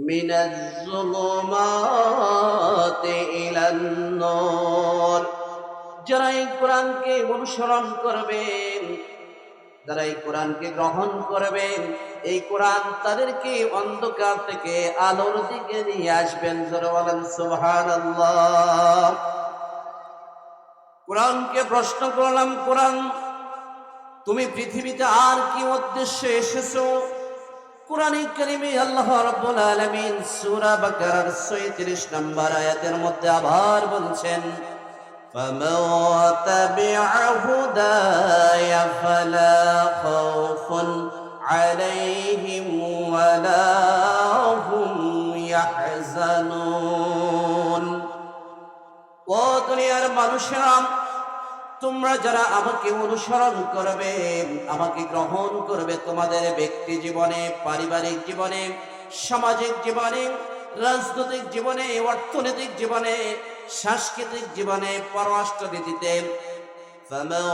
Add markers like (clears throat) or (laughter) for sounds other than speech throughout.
من الظلمات إلى النور যারা এই কোরআনকে অনুসরণ করবেন যারা এই কোরআনকে গ্রহণ করবেন এই কোরআন তাদেরকে অন্ধকার থেকে আলোর দিকে নিয়ে আসবেন যারা বলেন সুবহানাল্লাহ কোরআনকে প্রশ্ন করলাম কোরআন তুমি পৃথিবীতে আর কি উদ্দেশ্যে এসেছো কোরআনে কারিমে আল্লাহ রাব্বুল আলামিন সূরা বাকারার 36 নম্বর আয়াতের মধ্যে আবার বলছেন فمن تبع هداي فلا خوف عليهم ولا هم يحزنون ও দুনিয়ার মানুষেরা তোমরা যারা আমাকে অনুসরণ করবে আমাকে গ্রহণ করবে তোমাদের ব্যক্তি জীবনে পারিবারিক জীবনে সামাজিক জীবনে রাজনৈতিক জীবনে অর্থনৈতিক জীবনে সাংস্কৃতিক জীবনে পররাষ্ট্রনীতিতে فمن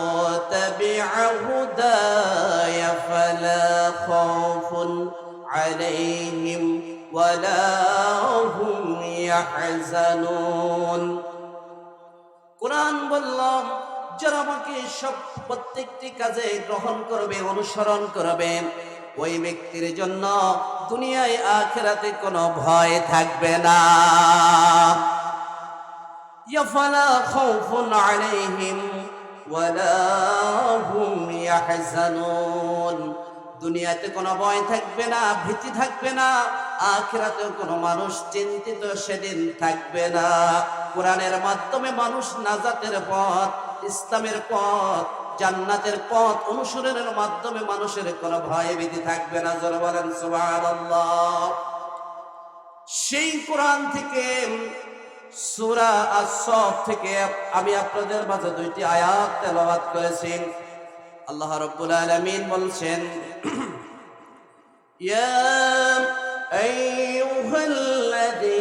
تبع هداي فلا خوف عليهم ولا هم يحزنون কোরআন বললাম যারা আমাকে সব প্রত্যেকটি কাজে গ্রহণ করবে, অনুসরণ করবে। ওই ব্যক্তির জন্য দুনিয়ায় আখেরাতে কোনো ভয় থাকবে না। ইয়াফালা খাউফুন আলাইহিম ওয়ালা হুম ইয়াহজানুন। দুনিয়াতে কোনো ভয় থাকবে না, ভীতি থাকবে না, আখিরাতেও কোনো মানুষ চিন্তিত সেদিন থাকবে না। কোরআনের মাধ্যমে মানুষ নাজাতের পথ ইসলামের পথ, জান্নাতের পথ অনুসরণের মাধ্যমে মানুষের কোনো ভয় ভীতি থাকবে না। যারা বলেন সেই কোরআন থেকে থেকে আমি আপনাদের মাঝে দুইটি আয়াত তেলাওয়াত করেছি। আল্লাহ রাব্বুল আলামিন বলছেন, (clears throat) ইয়া আইয়ুহাল্লাযীনা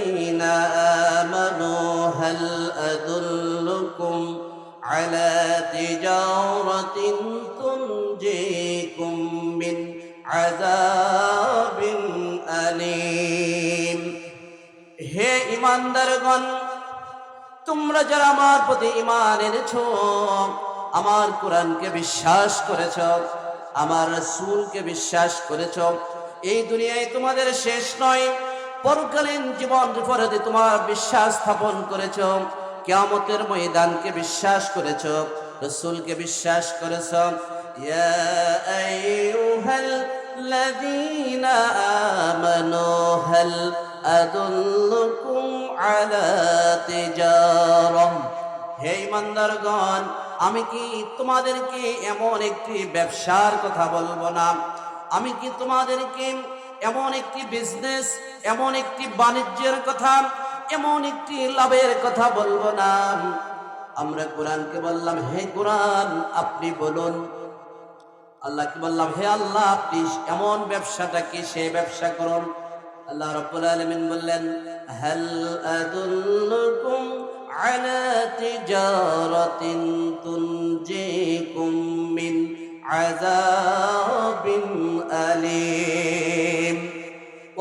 তিজারাতিন তুনজিকুম মিন আযাবিন আলীম হে ইমানদারগণ, তোমরা যারা আমার প্রতি ইমান এনেছো, আমার কোরআনকে বিশ্বাস করেছ, আমার রসুলকে বিশ্বাস করেছ, এই দুনিয়ায় তোমাদের শেষ নয়, পরকালীন জীবন বিপরীতে তোমার বিশ্বাস স্থাপন করেছ, কেয়ামতের ময়দানকে বিশ্বাস করেছ। রসুলকে বিশ্বাস করেছ আমি কি তোমাদেরকে এমন একটি ব্যবসার কথা বলব না? আমি কি তোমাদেরকে এমন একটি বিজনেস এমন একটি বাণিজ্যের কথা, এমন একটি লাভের কথা বলব না? আমরা কোরআনকে বললাম, হে কোরআন, আপনি বলুন। আল্লাহকে বললাম, হে আল্লাহ, আপনি এমন ব্যবসাটা কি? সে ব্যবসা করুন। আল্লাহ রাব্বুল আলামিন বললেন, হাল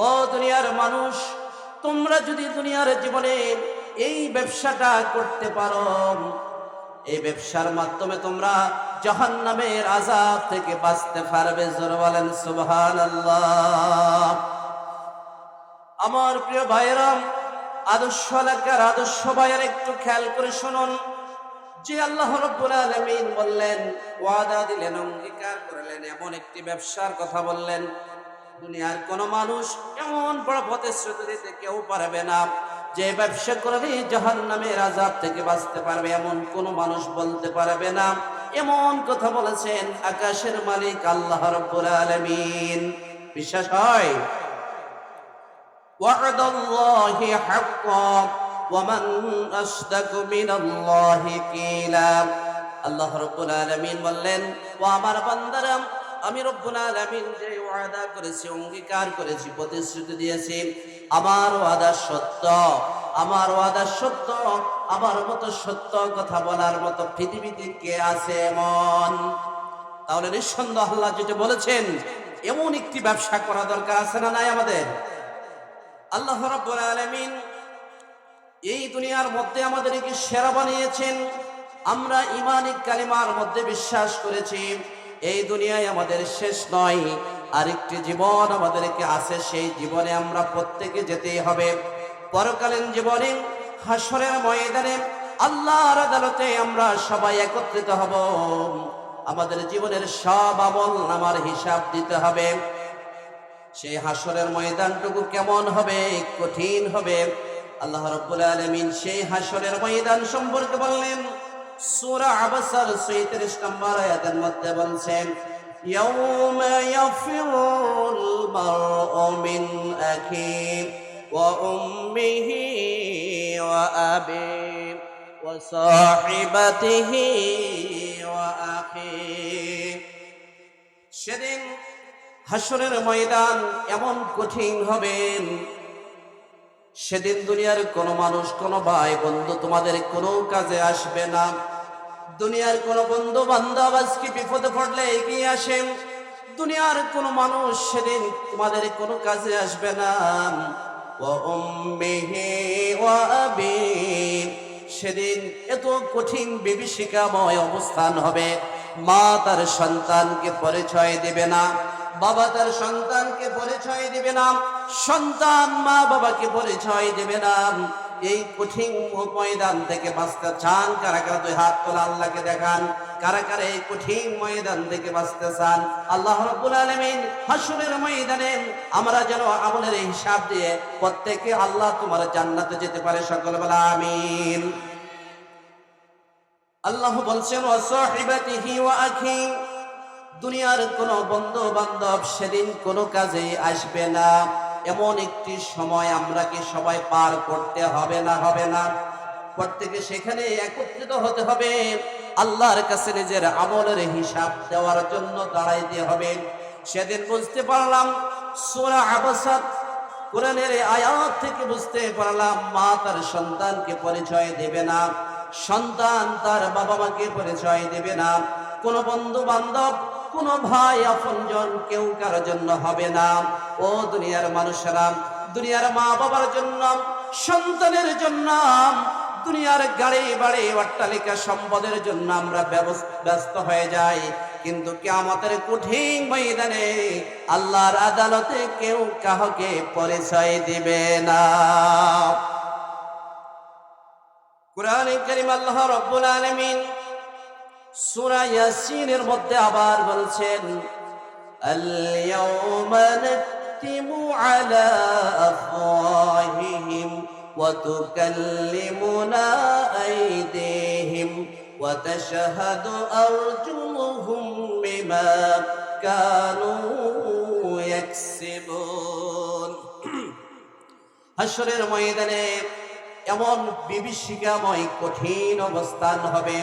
ও দুনিয়ার মানুষ, তোমরা যদি দুনিয়ার জীবনে এই ব্যবসাটা করতে পারো। এই ব্যবসার মাধ্যমে তোমরা জাহান্নামের আজাব থেকে বাঁচতে পারবে। জোর বলেন, সুবহানাল্লাহ। আমার প্রিয় ভাইরাম আদর্শ এলাকার আদর্শ ভাইয়ের একটু খেয়াল করে শুনুন। যে আল্লাহ রব্বুল আলামিন বললেন, ওয়াদা দিলেন, অঙ্গীকার করলেন, এমন একটি ব্যবসার কথা বললেন। দুনিয়ার কোন মানুষ এমন বড় প্রতিশ্রুতি দিতে কেউ পারবে না। যে ব্যবসা করলে জাহান নামের আজাব থেকে বাঁচতে পারবে এমন কোন মানুষ বলতে পারবে না এমন কথা বলেছেন আকাশের মালিক আল্লাহ রব্বুল আলামিন বিশ্বাস হয় وعد الله حقا ومن أصدق من الله قيلا আল্লাহ রব্বুল আলামিন বললেন ও আমার বান্দারা আমি রব্বুল আলামিন যে ওয়াদা করেছি অঙ্গীকার করেছি প্রতিশ্রুতি দিয়েছি আমার ওয়াদা সত্য। আমার ওয়াদা সত্য, আমার মতো সত্য কথা বলার মতো পৃথিবীতে কে আছে এমন? তাহলে নিঃসন্দেহ আল্লাহ যেটা বলেছেন, এমন একটি ব্যবসা করা দরকার আছে না নাই আমাদের? আল্লাহ রাব্বুল আলামিন এই দুনিয়ার মধ্যে আমাদেরকে সেরা বানিয়েছেন। আমরা ইমানিক কালিমার মধ্যে বিশ্বাস করেছি, এই দুনিয়ায় আমাদের শেষ নয়। আরেকটি জীবন আমাদেরকে আছে, সেই জীবনে আমরা প্রত্যেকে যেতেই হবে। পরকালীন জীবনে হাসরের ময়দানে আল্লাহর আদালতে আমরা সবাই একত্রিত হব। আমাদের জীবনের সব আমল নামার হিসাব দিতে হবে। সেই হাসরের ময়দানটুকু কেমন হবে, কঠিন হবে? আল্লাহ রাব্বুল আলামিন সেই হাসরের ময়দান সম্পর্কে বললেন। সূরা আবাসার 37 নম্বর আয়াতের মধ্যে বলছেন يوم يفر المرء من أخيه وأمه وأبيه وصاحبته وأخيه সেদিন হাসরের ময়দান এমন কঠিন হবে সেদিন দুনিয়ার কোনো মানুষ কোনো ভাই বন্ধু তোমাদের কোনো কাজে আসবে না দুনিয়ার কোনো বন্ধু বান্ধব আজকে বিপদে পড়লে এগিয়ে আসেন। দুনিয়ার কোনো মানুষ সেদিন তোমাদের কোনো কাজে আসবে না। সেদিন এত কঠিন বিভীষিকাময় অবস্থান হবে। মা তার সন্তানকে পরিচয় দেবে না, বাবা তার সন্তানকে পরিচয় দেবে না, সন্তান মা বাবাকে পরিচয় দেবে না। এই কঠিন ময়দান থেকে বাঁচতে চান? কারা কারা দুই হাত তোলা আল্লাহকে দেখান? কারা কারা এই কঠিন ময়দান থেকে বাঁচতে চান? আল্লাহ রব্বুল আলমিন হাসুরের ময়দানে আমরা যেন আমলের হিসাব দিয়ে প্রত্যেকে আল্লাহ তোমার জান্নাতে যেতে পারে। সকল বেলা আমিন। আল্লাহ বলছেন ওয়াসাহিবাতিহি ওয়া আখি, দুনিয়ার কোন বন্ধু বান্ধব সেদিন কোনো কাজে আসবে না। এমন একটি সময় আমরা কি সবাই পার করতে হবে না হবে না। প্রত্যেকে সেখানে একত্রিত হতে হবে। আল্লাহর কাছে নিজের আমলের হিসাব দেওয়ার জন্য দাঁড়াইতে হবে। সেদিন বুঝতে পারলাম, সূরা আবাসাত কোরআনের আয়াত থেকে বুঝতে পারলাম, মা তার সন্তানকে পরিচয় দেবে না, সন্তান তার বাবা মাকে পরিচয় দেবে না। কোনো বন্ধু বান্ধব কোনো ভাই আপনজন কেউ কারোর জন্য হবে না। ও দুনিয়ার মানুষেরা, দুনিয়ার মা বাবার জন্য, সন্তানের জন্য, দুনিয়ার গাড়ি বাড়ি অট্টালিকা সম্পদের জন্য আমরা ব্যস্ত হয়ে যাই। কিন্তু কেয়ামতের কঠিন ময়দানে আল্লাহর আদালতে কেউ কাহকে পরিচয় দিবে না। কোরআন করিম আল্লাহ রব্বুল আলামিন সূরা ইয়াসিনের মধ্যে আবার বলছেন اليوم نختم على أفواههم وتكلمنا أيديهم وتشهد أرجلهم بما كانوا يكسبون হাসরের ময়দানে এমন বিভীষিকাময় কঠিন অবস্থান হবে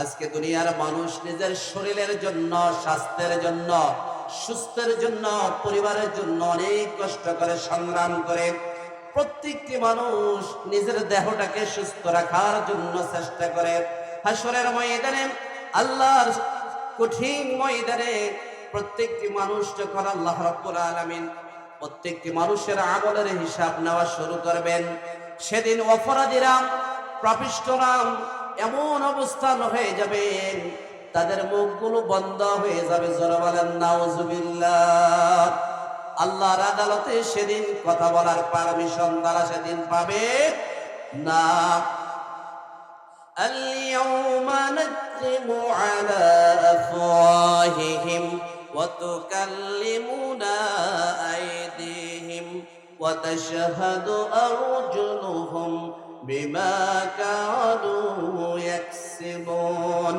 আজকে দুনিয়ার মানুষ নিজের শরীরের জন্য, স্বাস্থ্যের জন্য, সুস্থের জন্য, পরিবারের জন্য অনেক কষ্ট করে সংগ্রাম করে প্রত্যেকটি মানুষ নিজের দেহটাকে সুস্থ রাখার জন্য চেষ্টা করে। হাসরের ময়দানে, আল্লাহর কঠিন ময়দানে প্রত্যেকটি মানুষ যখন আল্লাহ রাব্বুল আলামিন প্রত্যেকটি মানুষের আমলের হিসাব নেওয়া শুরু করবেন, সেদিন অপরাধীরা পাপিষ্ঠরা এমন অবস্থান হয়ে যাবে তাদের মুখগুলো বন্ধ হয়ে যাবে জোরে বলেন নাউজুবিল্লাহ আল্লাহর আদালতে সেদিন কথা বলার পারমিশন তারা সেদিন পাবে না اليوم نختم على أفواههم وتكلمنا أيديهم وتشهد أرجلهم বিমা কানু ইয়াকসিবুন।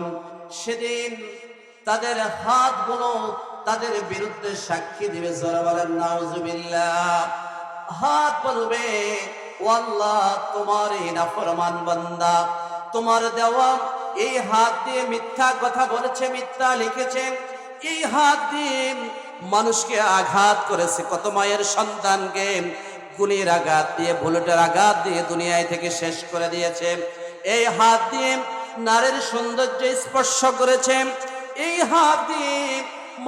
সেদিন তাদের হাতগুলো তাদের বিরুদ্ধে সাক্ষী দিবে, যারা বলেন, নাউজুবিল্লাহ। হাত বলবে, ওয়াল্লাহ, তোমার এই নাফরমান বান্দা, তোমার দেওয়া এই হাত দিয়ে মিথ্যা কথা বলেছে, মিথ্যা লিখেছে। এই হাত দিয়ে মানুষকে আঘাত করেছে, কত মায়ের সন্তানকে। গুলির আঘাত দিয়ে, বুলেটের আঘাত দিয়ে দুনিয়ায় থেকে শেষ করে দিয়েছে। এই হাত দিয়ে নারীর সৌন্দর্য স্পর্শ করেছে। এই হাত দিয়ে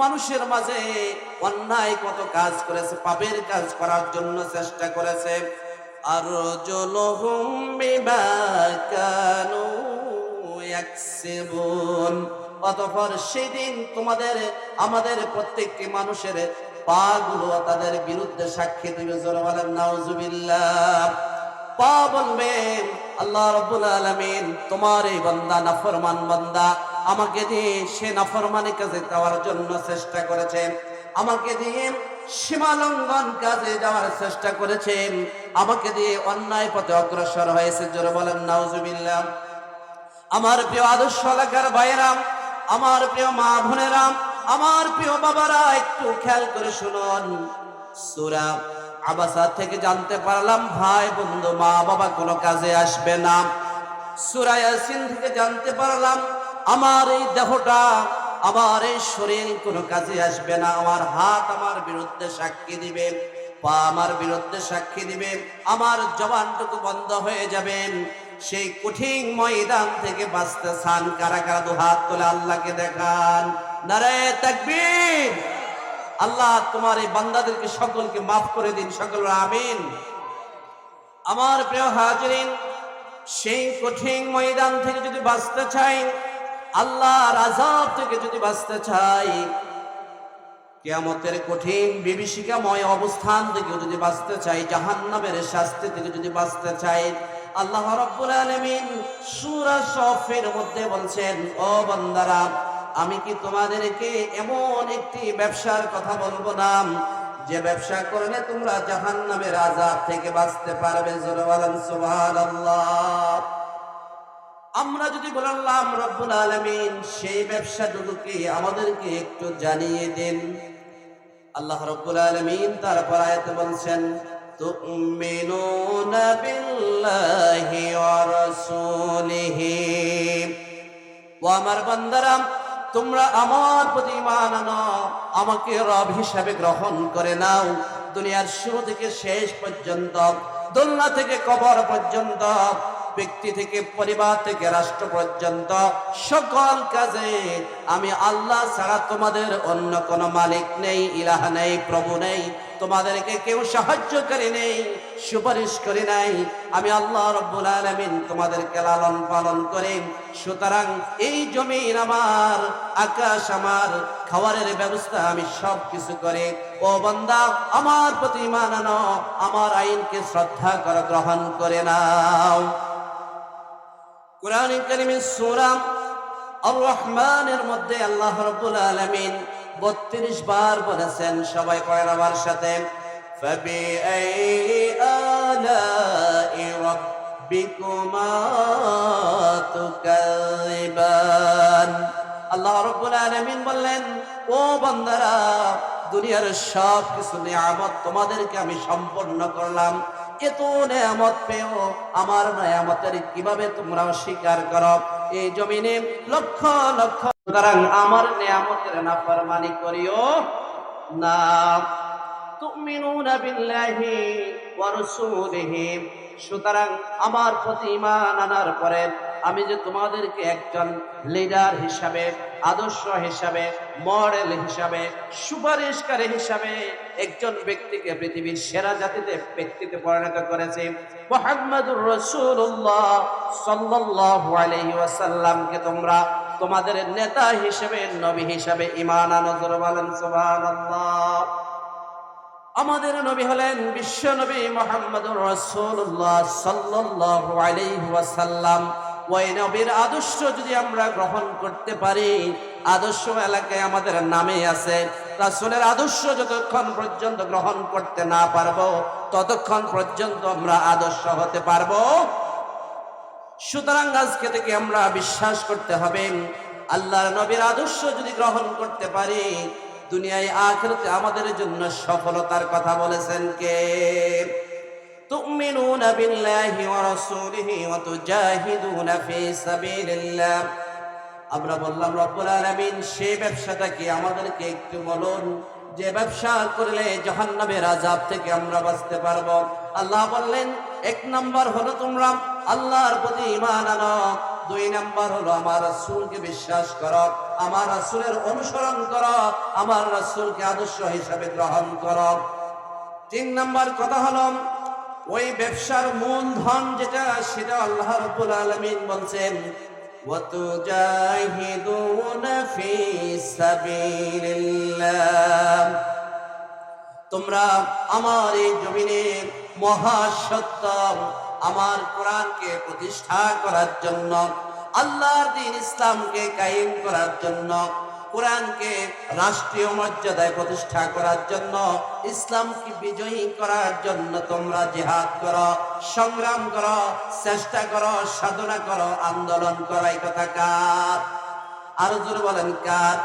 মানুষের মাঝে অন্যায় কত কাজ করেছে, পাপের কাজ করার জন্য চেষ্টা করেছে। আর অতঃপর সেদিন তোমাদের, আমাদের প্রত্যেকটি মানুষের পাগুলো তাদের বিরুদ্ধে সাক্ষী দিবে জোরে বলেন, নাউজুবিল্লাহ। পা বলবে, আল্লাহ রব্বুল আলামিন, তোমার এই বান্দা নাফরমান বান্দা, আমাকে দিয়ে সে নাফরমানি কাজে যাওয়ার জন্য চেষ্টা করেছে। আমাকে দিয়ে সীমালঙ্ঘন কাজে যাওয়ার চেষ্টা করেছেন আমাকে দিয়ে অন্যায় পথে অগ্রসর হয়েছে, জোরে বলেন, নাউজুবিল্লাহ। আমার প্রিয় আদর্শ এলাকার বাইরাম আমার প্রিয় মা বোনেরাম আমার প্রিয় বাবারা, একটু খেয়াল করে শুনুন। সুরা আবাসা থেকে জানতে পারলাম, ভাই, বন্ধু, মা, বাবা কোনো কাজে আসবে না। সুরা ইয়াসিন থেকে জানতে পারলাম, আমার এই দেহটা, আমার এই শরীর কোনো কাজে আসবে না। আমার হাত আমার বিরুদ্ধে সাক্ষী দিবে, পা আমার বিরুদ্ধে সাক্ষী দিবে, আমার জবানটুকু বন্ধ হয়ে যাবেন সেই কঠিন ময়দান থেকে বাঁচতে চান কারা? কারা দু হাত তোলে আল্লাহকে দেখান। আল্লাহ, তোমার এই বান্দাদেরকে সকলকে মাফ করে দিন সকল আমিন। আমার প্রিয় হাজরিন, সেই কঠিন ময়দান থেকে যদি বাঁচতে চাই, আল্লাহর আজাব থেকে যদি বাঁচতে চাই, কেয়ামতের কঠিন বিভীষিকাময় অবস্থান থেকে যদি বাঁচতে চাই, জাহান্নামের শাস্তি থেকে যদি বাঁচতে চাই, আল্লাহ রাব্বুল আলামিন সূরা সফের মধ্যে বলছেন, ও আমি কি তোমাদেরকে এমন একটি ব্যবসার কথা বলব না? যে ব্যবসা করলে তোমরা জাহান্নামের আজাব থেকে বাঁচতে পারবে আমরা যদি বললাম রব্বুল আলমিন, সেই ব্যবসা কি আমাদেরকে একটু জানিয়ে দিন। আল্লাহ রব্বুল আলমিন তারপর আয়াতে বলছেন ও আমার বান্দারা তোমরা আমার প্রতি ইমান আনো, আমাকে রব হিসাবে গ্রহণ করে নাও। দুনিয়ার শুরু থেকে শেষ পর্যন্ত, দোলনা থেকে কবর পর্যন্ত, ব্যক্তি থেকে পরিবার থেকে রাষ্ট্র পর্যন্ত, সকল কাজে আমি আল্লাহ ছাড়া তোমাদের অন্য কোনো মালিক নেই, ইলাহ নেই, প্রভু নেই। তোমাদেরকে কেউ সাহায্যকারী নেই, সুপারিশ করি নাই। আমি আল্লাহ রব্বুল আলামিন তোমাদেরকে লালন পালন করে, সুতরাং এই জমিন আমার, আকাশ আমার, খাবারের ব্যবস্থা আমি সব কিছু করে। ও বান্দা, আমার প্রতি মানানো আমার আইনকে শ্রদ্ধা করে গ্রহণ করে নাও। কোরআন কারিমের সূরা আর রহমানের মধ্যে আল্লাহ রাব্বুল আলামিন বত্রিশ বার বলেছেন, সবাই কয়ের আমার সাথে? আল্লাহ রব্বুল আলমিন বললেন, ও বন্দারা, দুনিয়ার সব কিছু নিয়ামত তোমাদেরকে আমি সম্পন্ন করলাম। এত নেয়ামত পেও আমার নেয়ামতের কীভাবে তোমরা স্বীকার করো? এই জমিনে লক্ষ লক্ষ সুতরাং আমার নেয়ামতের নাফরমানি করিও না। তুমিনুনা বিল্লাহি ওয়া রাসূলিহি। সুতরাং আমার প্রতি ঈমান আনার পরে আমি যে তোমাদেরকে একজন লিডার হিসাবে, আদর্শ হিসাবে মডেল হিসাবে, সুপারিশকারী হিসাবে একজন ব্যক্তিকে পৃথিবীর সেরা জাতিতে, ব্যক্তিতে পরিণত করেছে। মোহাম্মদুর রসুল্লাহ সাল্লাল্লাহু আলাইহি ওয়াসাল্লামকে তোমরা তোমাদের নেতা হিসেবে, নবী হিসাবে ঈমান আনো, জোরে বলেন সুবহানাল্লাহ। আমাদের নবী হলেন বিশ্ব নবী মোহাম্মদুর রসুল্লাহ সাল্লাল্লাহু আলাইহি ওয়াসাল্লাম। ওই নবীর আদর্শ যদি আমরা গ্রহণ করতে পারি, আদর্শ এলাকায় আমাদের নামে আছে, রাসূলের আদর্শ যতক্ষণ পর্যন্ত গ্রহণ করতে না পারব, ততক্ষণ পর্যন্ত আমরা আদর্শ হতে পারব। সুতরাং আজকে থেকে আমরা বিশ্বাস করতে হবে, আল্লাহর নবীর আদর্শ যদি গ্রহণ করতে পারি, দুনিয়ায় আখেরাতে আমাদের জন্য সফলতার কথা বলেছেন কে? تؤمنون بالله ورسوله وتجاهدون في سبيل الله আমরা বললাম রব্বুল আলামিন সেই ব্যবসাটা কি আমাদেরকে একটু বলুন যে ব্যবসা করলে জাহান্নামের আযাব থেকে আমরা বাঁচতে পারবো আল্লাহ বললেন এক নাম্বার হলো তোমরা আল্লাহর প্রতি ঈমান আনো দুই নাম্বার হলো আমার রাসূলকে বিশ্বাস করো আমার রাসূলের অনুসরণ করো আমার রাসূলকে আদর্শ হিসাবে গ্রহণ করো তিন নাম্বার কথা হলো ওই ব্যবসার মূলধন যেটা সেটা আল্লাহ রাব্বুল আলামিন বলছেন وتجاهدون في سبيل الله তোমরা আমার এই জমিনে মহাসত্য আমার কোরআনকে প্রতিষ্ঠা করার জন্য আল্লাহর দিন ইসলামকে কায়েম করার জন্য কোরআনকে রাষ্ট্রীয় মর্যাদায় প্রতিষ্ঠা করার জন্য, ইসলামকে বিজয়ী করার জন্য তোমরা জিহাদ করো, সংগ্রাম করো, চেষ্টা করো, সাধনা করো, আন্দোলন করো, এই কথা কার? আরও জোরে বলেন কার?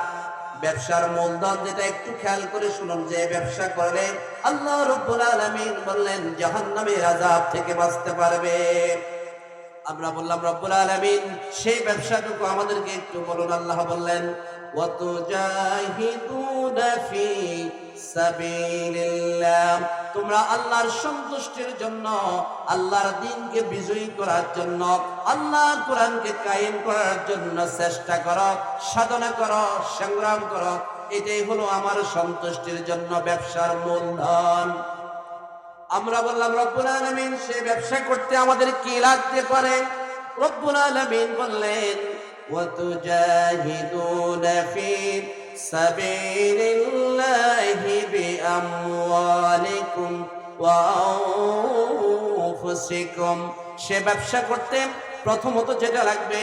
ব্যবসার মূলধন যেটা একটু খেয়াল করে শুনুন, যে ব্যবসা করলে আল্লাহ রব্বুল আলামিন বললেন, জাহান্নামের আযাব থেকে বাঁচতে পারবে। আমরা বললাম, রব্বুল আলামিন, সেই ব্যবসাটুকু আমাদেরকে একটু বলুন, আল্লাহ বললেন তোমরা আল্লাহর সন্তুষ্টির জন্য, আল্লাহর দিনকে বিজয়ী করার জন্য, আল্লাহর কোরআনকে কায়েম করার জন্য চেষ্টা করো, সাধনা করো, সংগ্রাম করো। এটাই হলো আমার সন্তুষ্টির জন্য ব্যবসার মূলধন আমরা বললাম, রব্বুল আলামিন, সে ব্যবসা করতে আমাদের কি লাগতে পারে? রব্বুল আলামিন বললেন وتجاهدون في سبيل الله بأموالكم وأنفسكم সে ব্যবসা করতে প্রথমত যেটা লাগবে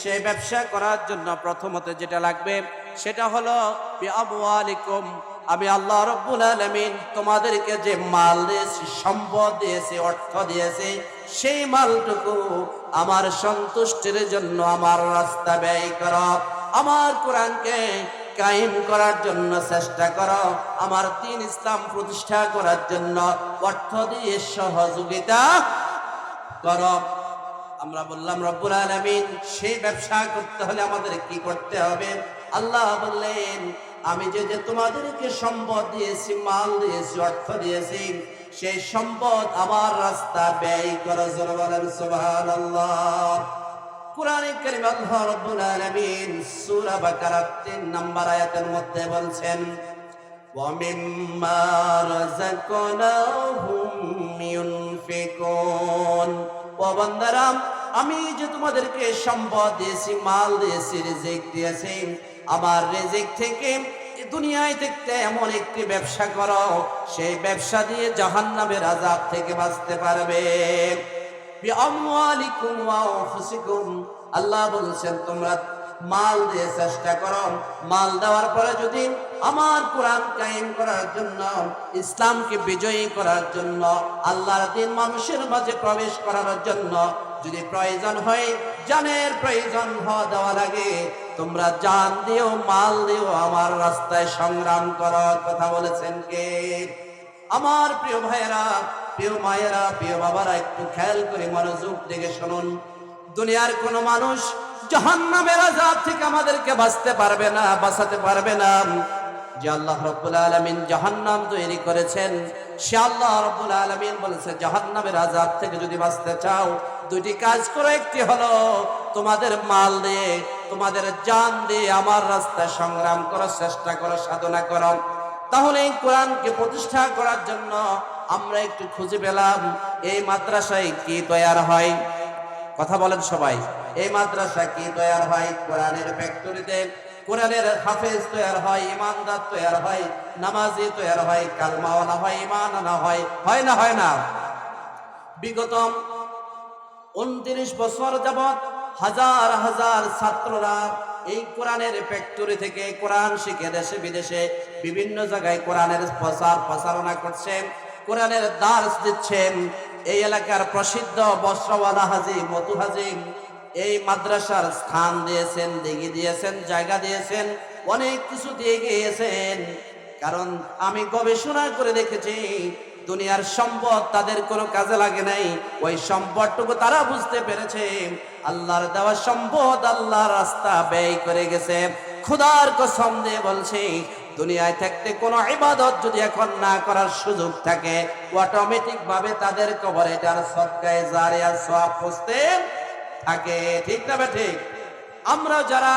সে ব্যবসা করার জন্য প্রথমত যেটা লাগবে সেটা হলো বিআমওয়ালিকুম আমি আল্লাহ রব্বুল আলামিন তোমাদেরকে যে মাল দিয়েছি, সম্পদ দিয়েছি, অর্থ দিয়েছি, সেই মালটুকু আমার সন্তুষ্টির জন্য আমার রাস্তা ব্যয় কর। আমার কোরআনকে কায়েম করার জন্য চেষ্টা করো। আমার তিন ইসলাম প্রতিষ্ঠা করার জন্য অর্থ দিয়ে সহযোগিতা করো। আমরা বললাম, রব্বুল আলামিন, সেই ব্যবসা করতে হলে আমাদের কি করতে হবে? আল্লাহ বললেন আমি যে যে তোমাদেরকে সম্পদ দিয়েছি, মাল দিয়েছি, অর্থ দিয়েছি, সেই সম্পদ আমার রাস্তা ব্যয় করার জন্য বলেন সোভান আয়াতের মধ্যে বলছেন আমি যে তোমাদেরকে সম্পদ দিয়েছি, মাল দিয়েছি, রিজিক দিয়েছি আমার রিজিক থেকে দুনিয়ায় দেখতে এমন একটি ব্যবসা করো, সেই ব্যবসা দিয়ে জাহান্নামের আযাব থেকে বাঁচতে পারবে। আল্লাহ বলেছেন, তোমরা মাল দিয়ে চেষ্টা করো। মাল দেওয়ার পরে যদি আমার কোরআন কায়েম করার জন্য, ইসলামকে বিজয়ী করার জন্য, আল্লাহর দিন মানুষের মাঝে প্রবেশ করার জন্য যদি প্রয়োজন হয়, জানের প্রয়োজন হওয়া দেওয়া লাগে। তোমরা জান দিও, মাল দিও, আমার রাস্তায় সংগ্রাম করার কথা বলেছেন কে? আমার প্রিয় ভাইয়েরা, প্রিয় মায়েরা, প্রিয় বাবারা, একটু খেয়াল করে মনোযোগ দিকে শুনুন। দুনিয়ার কোনো মানুষ জাহান্নামের আযাব থেকে আমাদেরকে বাঁচতে পারবে না, বাঁচাতে পারবে না। যে আল্লাহ রব্বুল আলামিন জাহান্নাম তৈরি করেছেন, সে আল্লাহ রব্বুল আলামিন বলেছে, জাহান্নামের আযাব থেকে যদি বাঁচতে চাও দুটি কাজ করো, একটি হলো তোমাদের মাল দিয়ে, তোমাদের জান দিয়ে আমার রাস্তায় সংগ্রাম করো চেষ্টা করো, সাধনা করো। তাহলে এই কোরআনকে প্রতিষ্ঠা করার জন্য আমরা একটু খুঁজে পেলাম, এই মাদ্রাসায় কি তৈয়ার হয়? কথা বলেন সবাই, এই মাদ্রাসা কি তৈয়ার হয়? কোরআনের ফ্যাক্টরিতে কোরআনের হাফেজ তৈয়ার হয়, ইমানদার তৈয়ার হয়, নামাজি তৈয়ার হয়, কালমাওয়ালা হয় ইমান আনা হয় হয় না হয় না। বিগত উনত্রিশ বছর যাবৎ হাজার হাজার ছাত্ররা এই কোরআনের ফ্যাক্টরি থেকে কোরআন শিখে দেশে বিদেশে বিভিন্ন জায়গায় কোরআনের প্রচার প্রচারণা করছেন কোরআনের দার্স দিচ্ছেন। এই এলাকার প্রসিদ্ধ বস্ত্রওয়ালা হাজি মতু হাজি এই মাদ্রাসার স্থান দিয়েছেন দিঘি দিয়েছেন, জায়গা দিয়েছেন, অনেক কিছু দিয়ে গিয়েছেন। কারণ আমি গবেষণা করে দেখেছি দুনিয়ার সম্পদ তাদের কোনো কাজে লাগে নাই। ওই সম্পদটুকু তারা বুঝতে পেরেছে। আল্লাহর দেওয়া সম্পদ আল্লাহর রাস্তা ব্যয় করে গেছে। খুদার কসম দিয়ে বলছে, দুনিয়ায় থাকতে কোনো ইবাদত যদি এখন না করার সুযোগ থাকে অটোমেটিক ভাবে তাদের কবর এটার সৎকায় জারিয়া সব পুষতে থাকে। ঠিক না ঠিক? আমরা যারা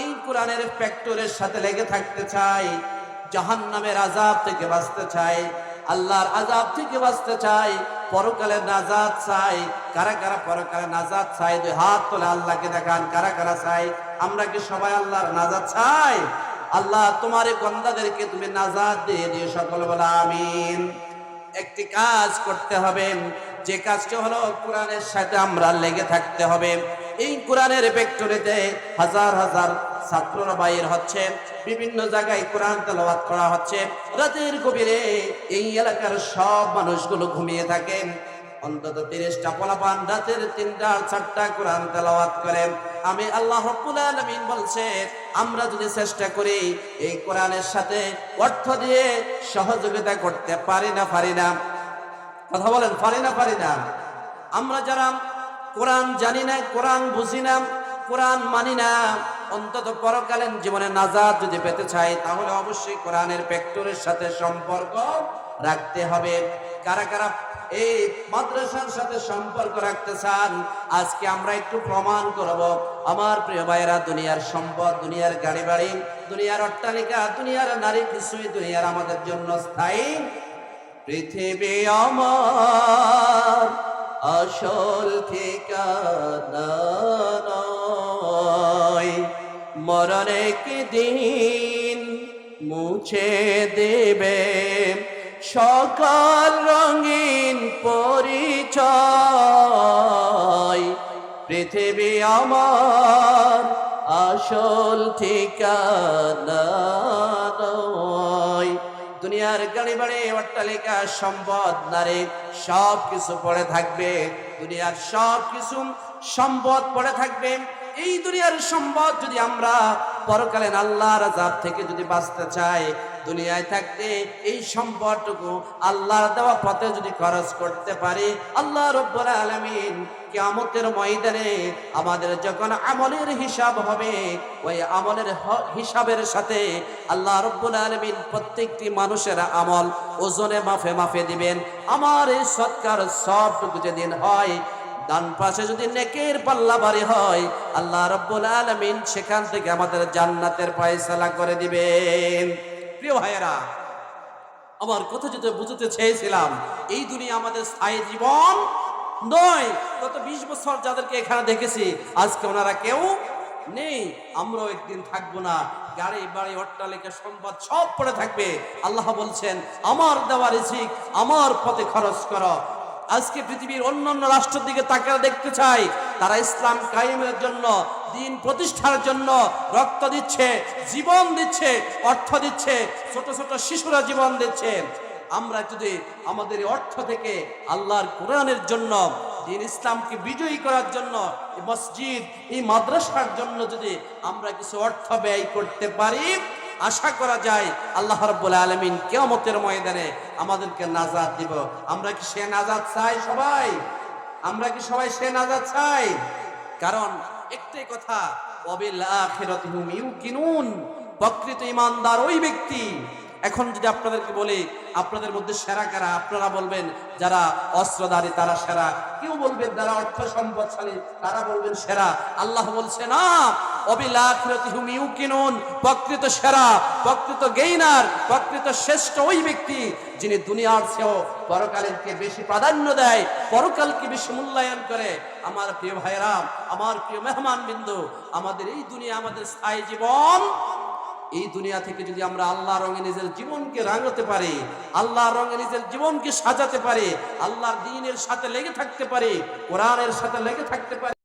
এই কোরআনের ফ্যাক্টরের সাথে লেগে থাকতে চাই, জাহান্নামের আজাব থেকে বাঁচতে চাই আল্লাহর আজাব থেকে বাঁচতে চাই পরকালের নাজাদ চাই কারা কারা পরকালে নাজাদ চাই দুই হাত তোলে আল্লাহকে দেখান, কারা কারা চাই আমরা কি সবাই আল্লাহর নাজাদ চাই? আল্লাহ তোমার গন্দাদেরকে তুমি নাজাদ দিয়ে দিও সকল বলা আমিন। একটি কাজ করতে হবে, যে কাজটি হলো কোরআনের সাথে আমরা লেগে থাকতে হবে। এই কোরআনের ফ্যাক্টরিতে হাজার হাজার ছাত্ররা বাইর হচ্ছে। বিভিন্ন জায়গায় কোরআন তেলাওয়াত করা হচ্ছে। রাতের গভীরে এই এলাকার সব মানুষগুলো ঘুমিয়ে থাকেন অন্তত তিরিশটা পোলাপান রাতের তিনটা চারটা কোরআন তেলাওয়াত করে। আমি আল্লাহ রব্বুল আলামিন বলছে, আমরা যদি চেষ্টা করি এই কোরআনের সাথে অর্থ দিয়ে সহযোগিতা করতে পারি না পারি না। কথা বলেন, পারি না পারি না। আমরা যারা কোরআন জানি না, কোরআন বুঝি না, কোরআন মানি না অন্তত পরকালীন জীবনে নাজাদ যদি পেতে চাই, তাহলে অবশ্যই কোরআনের ফ্যাক্টরের সাথে সম্পর্ক রাখতে হবে। কারা কারা এই মাদ্রাসার সাথে সম্পর্ক রাখতে চান, আজকে আমরা একটু প্রমাণ করব। আমার প্রিয় ভাইয়েরা, দুনিয়ার সম্পদ, দুনিয়ার গাড়ি বাড়ি দুনিয়ার অট্টালিকা, দুনিয়ার নারী কিছুই দুনিয়ার আমাদের জন্য স্থায়ী। পৃথিবী আমার আসল ঠিকানা মরণে কি দিন মুছে দেবে। সকাল রঙিন পরিচয়, পৃথিবী আমার আসল ঠিকানা নয়। দুনিয়ার গাড়ি বাড়ি, অট্টালিকা, সম্পদ, নারী সব কিছু পড়ে থাকবে। দুনিয়ার সব কিছু সম্পদ পড়ে থাকবে। এই দুনিয়ার সম্পদ যদি আমরা পরকালীন আল্লাহর আজাব থেকে যদি বাঁচতে চাই, দুনিয়ায় থাকতে এই সম্পদটুকু আল্লাহর দেওয়া পথে যদি খরচ করতে পারি, আল্লাহ রব্বুল আলামিন কিয়ামতের ময়দানে আমাদের যখন আমলের হিসাব হবে, ওই আমলের হিসাবের সাথে আল্লাহ রব্বুল আলামিন প্রত্যেকটি মানুষের আমল ওজনে মাফে মাফে দিবেন। আমার এই সৎকার সবটুকু যেদিন হয় ডান পাশে যদি নেকের পাল্লা বাড়ি হয়, আল্লাহ রব্বুল আলামিন সেখান থেকে আমাদের জান্নাতের ফয়সালা করে দিবেন। প্রিয় ভাইয়েরা, আমার কথা যেটা বুঝতে চেয়েছিলাম, এই দুনিয়া আমাদের স্থায়ী জীবন নয়। গত বিশ বছর যাদেরকে এখানে দেখেছি, আজকে ওনারা কেউ নেই। আমরাও একদিন থাকব না। গাড়ি, বাড়ি, অট্টালিকা, সম্পদ সব পড়ে থাকবে। আল্লাহ বলছেন, আমার দেওয়া রিজিক, আমার পথে খরচ করো। আজকে পৃথিবীর অন্যান্য রাষ্ট্রের দিকে তাকালে দেখতে চাই, তারা ইসলাম কায়েমের জন্য, দিন প্রতিষ্ঠার জন্য রক্ত দিচ্ছে, জীবন দিচ্ছে, অর্থ দিচ্ছে, ছোট ছোট শিশুরা জীবন দিচ্ছে। আমরা যদি আমাদের অর্থ থেকে আল্লাহর কোরআনের জন্য, দিন ইসলামকে বিজয়ী করার জন্য মসজিদ, এই মাদ্রাসার জন্য যদি আমরা কিছু অর্থ ব্যয় করতে পারি আশা করা যায় আল্লাহ রব্বুল আলমিন কেমতের ময়দানে আমাদেরকে নাজাদ দিব। আমরা কি সে নাজাদ চাই সবাই? আমরা কি সবাই সে নাজাদ চাই? কারণ একটাই কথা অবিল হুম ইউকিনুন। প্রকৃত ইমানদার ওই ব্যক্তি এখন যদি আপনাদেরকে বলি, আপনাদের মধ্যে সেরা কারা? আপনারা বলবেন যারা অস্ত্রধারী, তারা সেরা। কেউ বলবেন যারা অর্থ সম্পদশালী, তারা বলবেন সেরা। আল্লাহ বলছে, না প্রকৃত সেরা, প্রকৃত গেইনার, প্রকৃত শ্রেষ্ঠ ওই ব্যক্তি যিনি দুনিয়ার চেয়েও পরকালকে বেশি প্রাধান্য দেয়, পরকালকে বেশি মূল্যায়ন করে। আমার প্রিয় ভাইরা আমার প্রিয় মেহমান বিন্দু আমাদের এই দুনিয়া, আমাদের স্থায়ী জীবন এই দুনিয়া থেকে যদি আমরা আল্লাহ রঙে নিজের জীবনকে রাঙাতে পারি, আল্লাহ রঙে নিজের জীবনকে সাজাতে পারি, আল্লাহ দিনের সাথে লেগে থাকতে পারি, কোরআনের সাথে লেগে থাকতে পারি।